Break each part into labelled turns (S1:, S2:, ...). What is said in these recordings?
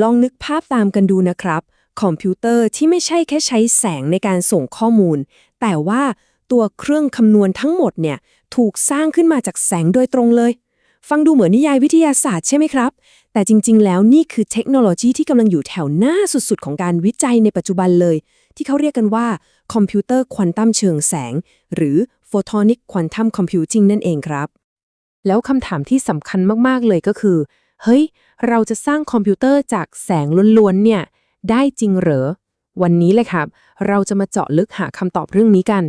S1: ลองนึกภาพตามกันดูนะครับ คอมพิวเตอร์ที่ไม่ใช่แค่ใช้แสงในการส่งข้อมูล แต่ว่าตัวเครื่องคำนวณทั้งหมดเนี่ยถูกสร้างขึ้นมาจากแสงโดยตรงเลย ฟังดูเหมือนนิยายวิทยาศาสตร์ใช่ไหมครับ แต่จริง ๆ แล้วนี่คือเทคโนโลยีที่กำลังอยู่แถวหน้าสุดๆ ของการวิจัยในปัจจุบันเลย ที่เขาเรียกกันว่าคอมพิวเตอร์ควอนตัมเชิงแสง หรือ photonic quantum computing นั่นเองครับ แล้วคำถามที่สำคัญมากๆเลยก็คือ เฮ้ย เราจะสร้างคอมพิวเตอร์จากแสงล้วนๆเนี่ย ได้จริงเหรอ วันนี้เลยครับ เราจะมาเจาะลึกหาคำตอบเรื่องนี้กัน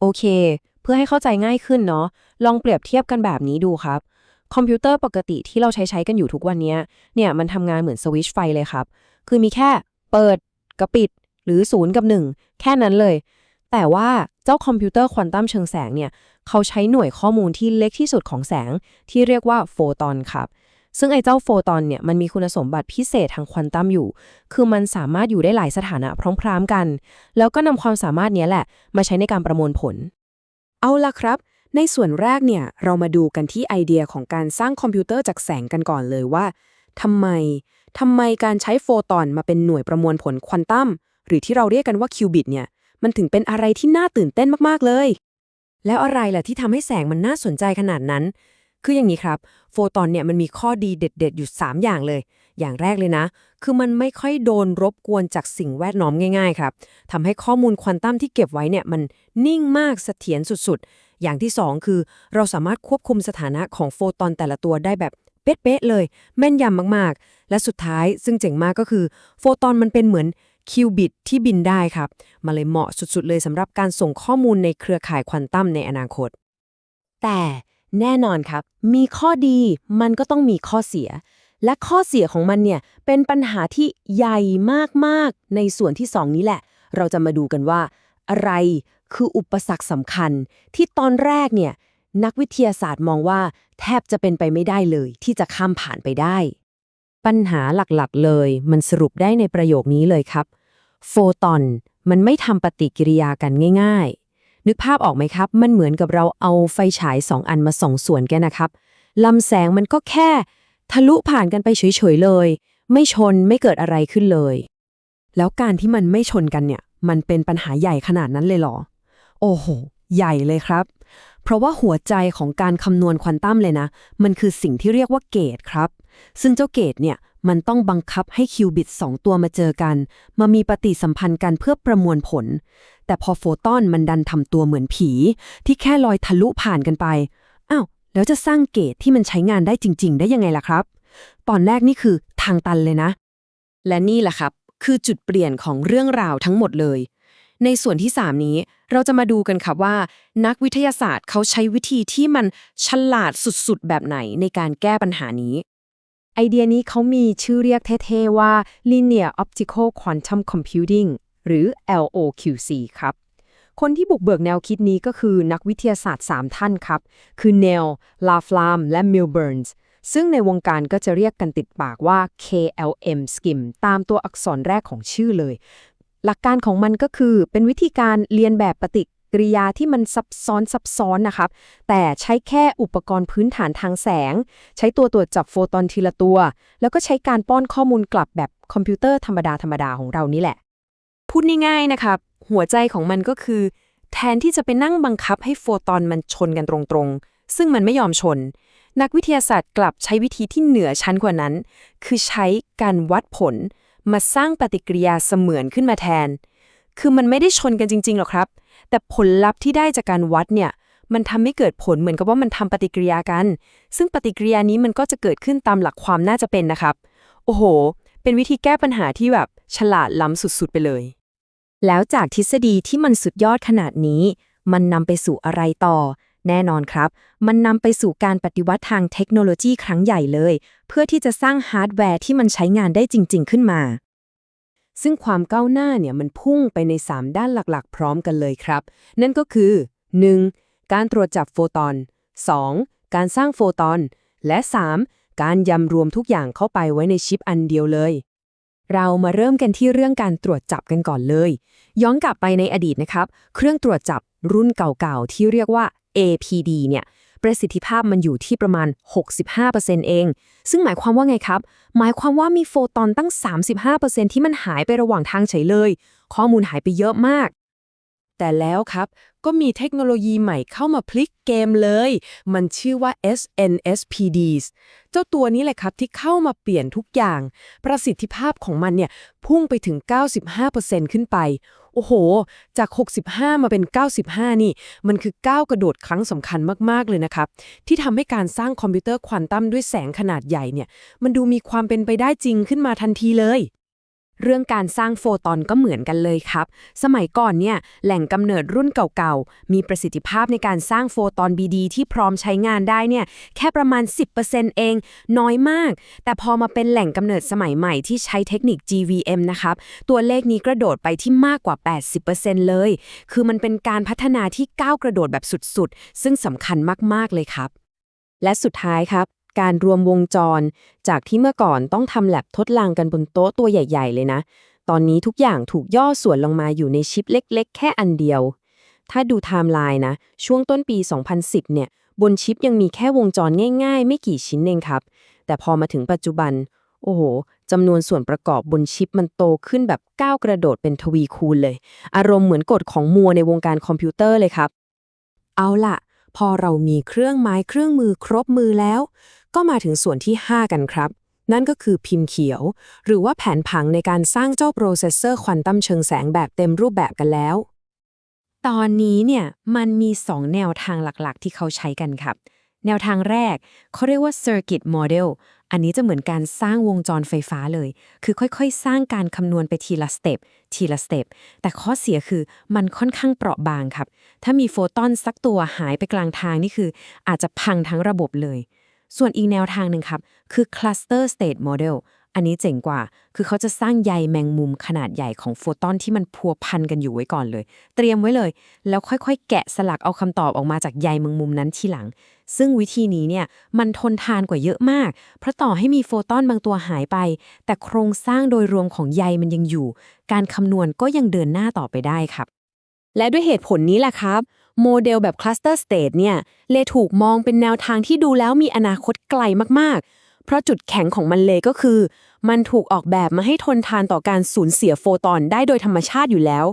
S2: โอเค เพื่อให้เข้าใจง่ายขึ้นเนาะ ลองเปรียบเทียบกันแบบนี้ดูครับ คอมพิวเตอร์ปกติที่เราใช้ใช้กันอยู่ทุกวันนี้เนี่ยมันทำงานเหมือนสวิตช์ไฟเลยครับ คือมีแค่เปิดกับปิด หรือศูนย์กับหนึ่งแค่นั้นเลย แต่ว่าเจ้าคอมพิวเตอร์ควอนตัมเชิงแสงเนี่ยเขาใช้หน่วยข้อมูลที่เล็กที่สุดของแสงที่เรียกว่าโฟตอนครับ ซึ่งไอ้เจ้าโฟตอนเนี่ยมันมีคุณสมบัติพิเศษทางควอนตัมอยู่ คือมันสามารถอยู่ได้หลายสถานะพร้อมๆกัน แล้วก็นำความสามารถนี้แหละ มาใช้ในการประมวลผล
S1: เอาล่ะครับ ในส่วนแรกเนี่ยเรามาดูกันที่ไอเดียของการสร้างคอมพิวเตอร์จากแสงกันก่อนเลยว่าทำไมทำไมการใช้โฟตอนมาเป็นหน่วยประมวลผลควอนตัมหรือที่เราเรียกกันว่าคิวบิตเนี่ยมันถึงเป็นอะไรที่น่าตื่นเต้นมากๆเลย แล้วอะไรล่ะที่ทำให้แสงมันน่าสนใจขนาดนั้น คืออย่างนี้ครับโฟตอนเนี่ยมันมีข้อดีเด็ด ๆ อยู่ 3 อย่างเลย อย่างแรกเลยนะ คือมันไม่ค่อยโดนรบกวนจากสิ่งแวดล้อมง่าย ๆ ครับทำให้ข้อมูลควอนตัมที่เก็บไว้เนี่ยมันนิ่งมากเสถียรสุดๆ อย่างที่ 2 คือ เราสามารถควบคุมสถานะของโฟตอนแต่ละตัวได้แบบเป๊ะๆเลย แม่นยำมากๆ และสุดท้ายซึ่งเจ๋งมากก็คือ โฟตอนมันเป็นเหมือนคิวบิตที่บินได้ครับมาเลยเหมาะสุดๆ เลยสำหรับการส่งข้อมูลในเครือข่ายควอนตัมในอนาคต
S2: แต่ แน่นอนครับ มีข้อดีมันก็ต้องมีข้อเสีย และข้อเสียของมันเนี่ยเป็นปัญหาที่ใหญ่มากๆ ในส่วนที่2นี้แหละ เราจะมาดูกันว่า อะไรคืออุปสรรคสำคัญ ที่ตอนแรกเนี่ยนักวิทยาศาสตร์มองว่า แทบจะเป็นไปไม่ได้เลย ที่จะข้ามผ่านไปได้
S1: ปัญหาหลักๆเลย มันสรุปได้ในประโยคนี้เลยครับ โฟตอนมันไม่ทำปฏิกิริยากันง่าย ๆ นึกภาพออกไหมครับ มันเหมือนกับเราเอาไฟฉายสองอันมาส่องสวนกันนะครับลำแสงมันก็แค่ ทะลุผ่านกันไปเฉยๆเลย ไม่ชนไม่เกิดอะไรขึ้นเลย แล้วการที่มันไม่ชนกันเนี่ย มันเป็นปัญหาใหญ่ขนาดนั้นเลยเหรอ โอ้โห ใหญ่เลยครับ เพราะว่าหัวใจของการคำนวณควอนตัมเลยนะ มันคือสิ่งที่เรียกว่าเกตครับซึ่งเจ้าเกตเนี่ยมันต้องบังคับให้คิวบิต 2 ตัวมาเจอกัน มามีปฏิสัมพันธ์กันเพื่อประมวลผล แต่พอโฟตอนมันดันทำตัวเหมือนผี ที่แค่ลอยทะลุผ่านกันไป อ้าว แล้วจะสร้างเกตที่มันใช้งานได้จริง ๆ ได้ยังไงล่ะครับ ตอนแรกนี่คือทางตันเลยนะ และนี่แหละครับ คือจุดเปลี่ยนของเรื่องราวทั้งหมดเลย ในส่วนที่ 3 นี้เราจะมาดูกันครับว่า นักวิทยาศาสตร์เขาใช้วิธีที่มันฉลาดสุดๆแบบไหนในการแก้ปัญหานี้ ไอเดียนี้เขามีชื่อเรียกเท่ๆว่า Linear Optical Quantum Computing หรือ LOQC ครับ คนที่บุกเบิกแนวคิดนี้ก็คือนักวิทยาศาสตร์ 3 ท่านครับ คือ Neil, Laflamme และ Milburns ซึ่งในวงการก็จะเรียกกันติดปากว่า KLM SKIM ตามตัวอักษรแรกของชื่อเลย หลักการของมันก็คือเป็นวิธีการเรียนแบบปฏิ กริยาที่มันซับซ้อนซับซ้อนนะครับ แต่ใช้แค่อุปกรณ์พื้นฐานทางแสง ใช้ตัวตรวจจับโฟตอนทีละตัว แล้วก็ใช้การป้อนข้อมูลกลับแบบคอมพิวเตอร์ธรรมดาธรรมดาของเรานี่แหละ พูดง่ายๆนะครับ หัวใจของมันก็คือ แทนที่จะไปนั่งบังคับให้โฟตอนมันชนกันตรงๆ ซึ่งมันไม่ยอมชน นักวิทยาศาสตร์กลับใช้วิธีที่เหนือชั้นกว่านั้น คือใช้การวัดผลมาสร้างปฏิกิริยาเสมือนขึ้นมาแทน คือมันไม่ได้ชนกันจริง ๆ หรอกครับ แต่ผลลัพธ์ที่ได้จากการวัดเนี่ยมันทำให้เกิดผลเหมือนกับว่ามันทำปฏิกิริยากัน ซึ่งปฏิกิริยานี้มันก็จะเกิดขึ้นตามหลักความน่าจะเป็นนะครับ โอ้โห เป็นวิธีแก้ปัญหาที่แบบฉลาดล้ำสุดๆไปเลย แล้วจากทฤษฎีที่มันสุดยอดขนาดนี้ มันนำไปสู่อะไรต่อ แน่นอนครับ มันนำไปสู่การปฏิวัติทางเทคโนโลยีครั้งใหญ่เลย เพื่อที่จะสร้างฮาร์ดแวร์ที่มันใช้งานได้จริง ๆ ขึ้นมา ซึ่งความก้าวหน้าเนี่ยมันพุ่งไปใน 3 ด้านหลักๆ พร้อมกันเลยครับ นั่นก็คือ 1. การตรวจจับโฟตอน 2. การสร้างโฟตอน และ 3. การยำรวมทุกอย่างเข้าไปไว้ในชิปอันเดียวเลย เรามาเริ่มกันที่เรื่องการตรวจจับกันก่อนเลย ย้อนกลับไปในอดีตนะครับ เครื่องตรวจจับรุ่นเก่าๆที่เรียกว่า APD เนี่ย ประสิทธิภาพมันอยู่ที่ประมาณ 65%เอง ซึ่งหมายความว่าไงครับ หมายความว่ามีโฟตอนตั้ง 35%ที่มันหายไประหว่างทางเฉยเลย ข้อมูลหายไปเยอะมาก
S2: แต่แล้วครับ ก็มีเทคโนโลยีใหม่เข้ามาพลิกเกมเลย มันชื่อว่า SNSPDs เจ้าตัวนี้แหละครับที่เข้ามาเปลี่ยนทุกอย่าง ประสิทธิภาพของมันเนี่ย พุ่งไปถึง 95%ขึ้นไป โอ้โห จาก 65 มาเป็น 95 นี่ มันคือก้าวกระโดดครั้งสำคัญมาก ๆ เลยนะครับ ที่ทำให้การสร้างคอมพิวเตอร์ควอนตัมด้วยแสงขนาดใหญ่เนี่ย มันดูมีความเป็นไปได้จริงขึ้นมาทันทีเลย
S1: เรื่องการสร้างโฟตอนก็เหมือนกันเลยครับ สมัยก่อนเนี่ย แหล่งกำเนิดรุ่นเก่าๆ มีประสิทธิภาพในการสร้างโฟตอน BD ที่พร้อมใช้งานได้เนี่ย แค่ประมาณ 10%เอง น้อยมาก แต่พอมาเป็นแหล่งกำเนิดสมัยใหม่ที่ใช้เทคนิค GVM นะครับ ตัวเลขนี้กระโดดไปที่มากกว่า 80%เลย คือมันเป็นการพัฒนาที่ก้าวกระโดดแบบสุดๆ ซึ่งสำคัญมากๆเลยครับ และสุดท้ายครับ การรวมวงจร จากที่เมื่อก่อนต้องทำแลบทดลองกันบนโต๊ะตัวใหญ่ ๆ เลยนะ ตอนนี้ทุกอย่างถูกย่อส่วนลงมาอยู่ในชิปเล็ก ๆ แค่อันเดียว ถ้าดูไทม์ไลน์นะ ช่วงต้นปี 2010 เนี่ย บนชิปยังมีแค่วงจรง่าย ๆ ไม่กี่ชิ้นเองครับ แต่พอมาถึงปัจจุบัน โอ้โหจำนวนส่วนประกอบบนชิปมันโตขึ้นแบบก้าวกระโดดเป็นทวีคูณเลย อารมณ์เหมือนกฎของมัวในวงการคอมพิวเตอร์เลยครับ เอาล่ะ พอเรามีเครื่องไม้เครื่องมือครบมือแล้ว ก็มาถึงส่วนที่ 5 กันครับ นั่นก็คือพิมพ์เขียว หรือว่าแผนผังในการสร้างเจ้าโปรเซสเซอร์ควอนตัมเชิงแสงแบบเต็มรูปแบบกันแล้ว ตอนนี้เนี่ยมันมี 2 แนวทางหลักๆ ที่เขาใช้กันครับ แนวทางแรกเขาเรียกว่า Circuit Model อันนี้จะเหมือนการสร้างวงจรไฟฟ้าเลย คือค่อยๆ สร้างการคำนวณไปทีละสเต็ป ทีละสเต็ป แต่ข้อเสียคือมันค่อนข้างเปราะบางครับ ถ้ามีโฟตอนสักตัวหายไปกลางทางนี่คือ อาจจะพังทั้งระบบเลย ส่วนอีกแนวทางหนึ่งครับ คือ Cluster State Model อันนี้เจ๋งกว่า คือเขาจะสร้างใยแมงมุมขนาดใหญ่ของโฟตอนที่มันพัวพันกันอยู่ไว้ก่อนเลย เตรียมไว้เลย แล้วค่อยๆ แกะสลักเอาคำตอบออกมาจากใยแมงมุมนั้นทีหลัง ซึ่งวิธีนี้เนี่ยมันทนทานกว่าเยอะมาก เพราะต่อให้มีโฟตอนบางตัวหายไป แต่โครงสร้างโดยรวมของใยมันยังอยู่ การคำนวณก็ยังเดินหน้าต่อไปได้ครับ และด้วยเหตุผลนี้แหละครับ โมเดลแบบ Cluster State เนี่ยเลยถูกมองเป็นแนวทางที่ดูแล้วมีอนาคตไกลมากๆ เพราะจุดแข็งของมันเลยก็คือ มันถูกออกแบบมาให้ทนทานต่อการสูญเสียโฟตอนได้โดยธรรมชาติอยู่แล้ว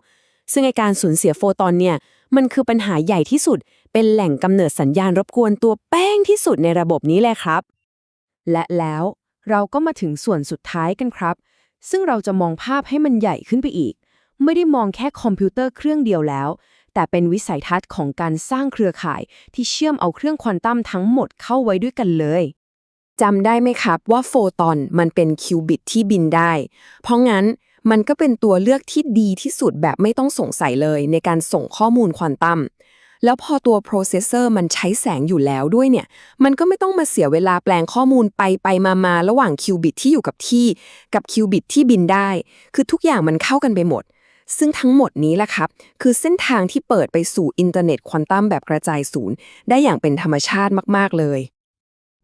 S1: ซึ่งไอการสูญเสียโฟตอนเนี่ยมันคือปัญหาใหญ่ที่สุด เป็นแหล่งกำเนิดสัญญาณรบกวนตัวแป้งที่สุดในระบบนี้แหละครับ
S2: และแล้วเราก็มาถึงส่วนสุดท้ายกันครับ ซึ่งเราจะมองภาพให้มันใหญ่ขึ้นไปอีก ไม่ได้มองแค่คอมพิวเตอร์เครื่องเดียวแล้ว แต่เป็นวิสัยทัศน์ของการสร้างเครือข่ายที่เชื่อมเอาเครื่องควอนตัมทั้งหมดเข้าไว้ด้วยกันเลย
S1: จำได้ไหมครับว่าโฟตอนมันเป็นคิวบิตที่บินได้ เพราะงั้นมันก็เป็นตัวเลือกที่ดีที่สุดแบบไม่ต้องสงสัยเลยในการส่งข้อมูลควอนตัม แล้วพอตัวโปรเซสเซอร์มันใช้แสงอยู่แล้วด้วยเนี่ย มันก็ไม่ต้องมาเสียเวลาแปลงข้อมูลไปไปมามาระหว่างคิวบิตที่อยู่กับที่ กับคิวบิตที่บินได้ คือทุกอย่างมันเข้ากันไปหมด ซึ่งทั้งหมดนี้แหละครับ คือเส้นทางที่เปิดไปสู่อินเทอร์เน็ตควอนตัมแบบกระจายศูนย์ ได้อย่างเป็นธรรมชาติมาก ๆ เลย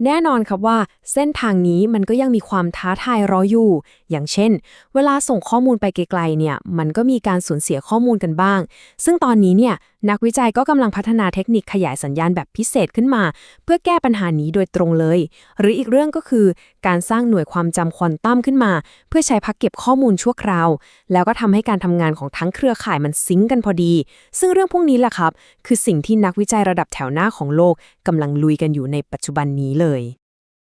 S1: แน่นอนครับว่าเส้นทางนี้มันก็ยังมีความท้าทายรออยู่ อย่างเช่น เวลาส่งข้อมูลไปไกลๆเนี่ย มันก็มีการสูญเสียข้อมูลกันบ้าง ซึ่งตอนนี้เนี่ยนักวิจัยก็กำลังพัฒนาเทคนิคขยายสัญญาณแบบพิเศษขึ้นมา เพื่อแก้ปัญหานี้โดยตรงเลย หรืออีกเรื่องก็คือ การสร้างหน่วยความจำควอนตัมขึ้นมา เพื่อใช้พักเก็บข้อมูลชั่วคราว แล้วก็ทำให้การทำงานของทั้งเครือข่ายมันซิงก์กันพอดี ซึ่งเรื่องพวกนี้แหละครับ คือสิ่งที่นักวิจัยระดับแถวหน้าของโลกกำลังลุยกันอยู่ในปัจจุบันนี้เลย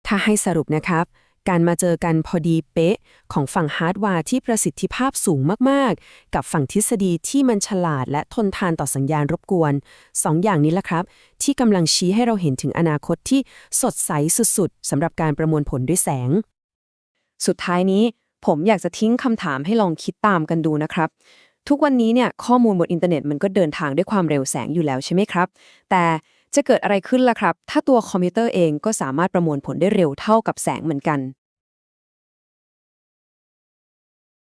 S1: ถ้าให้สรุปนะครับ การมาเจอกันพอดีเป๊ะ ของฝั่งฮาร์ดแวร์ที่ประสิทธิภาพสูงมากๆ กับฝั่งทฤษฎีที่มันฉลาดและทนทานต่อสัญญาณรบกวนสองอย่างนี้แหละครับ ที่กำลังชี้ให้เราเห็นถึงอนาคตที่สดใสสุดๆสำหรับการประมวลผลด้วยแสง สุดท้ายนี้ผมอยากจะทิ้งคำถามให้ลองคิดตามกันดูนะครับ ทุกวันนี้เนี่ยข้อมูลบนอินเทอร์เน็ตมันก็เดินทางด้วยความเร็วแสงอยู่แล้วใช่ไหมครับ แต่ จะเกิดอะไรขึ้นล่ะครับ ถ้าตัวคอมพิวเตอร์เองก็สามารถประมวลผลได้เร็วเท่ากับแสงเหมือนกัน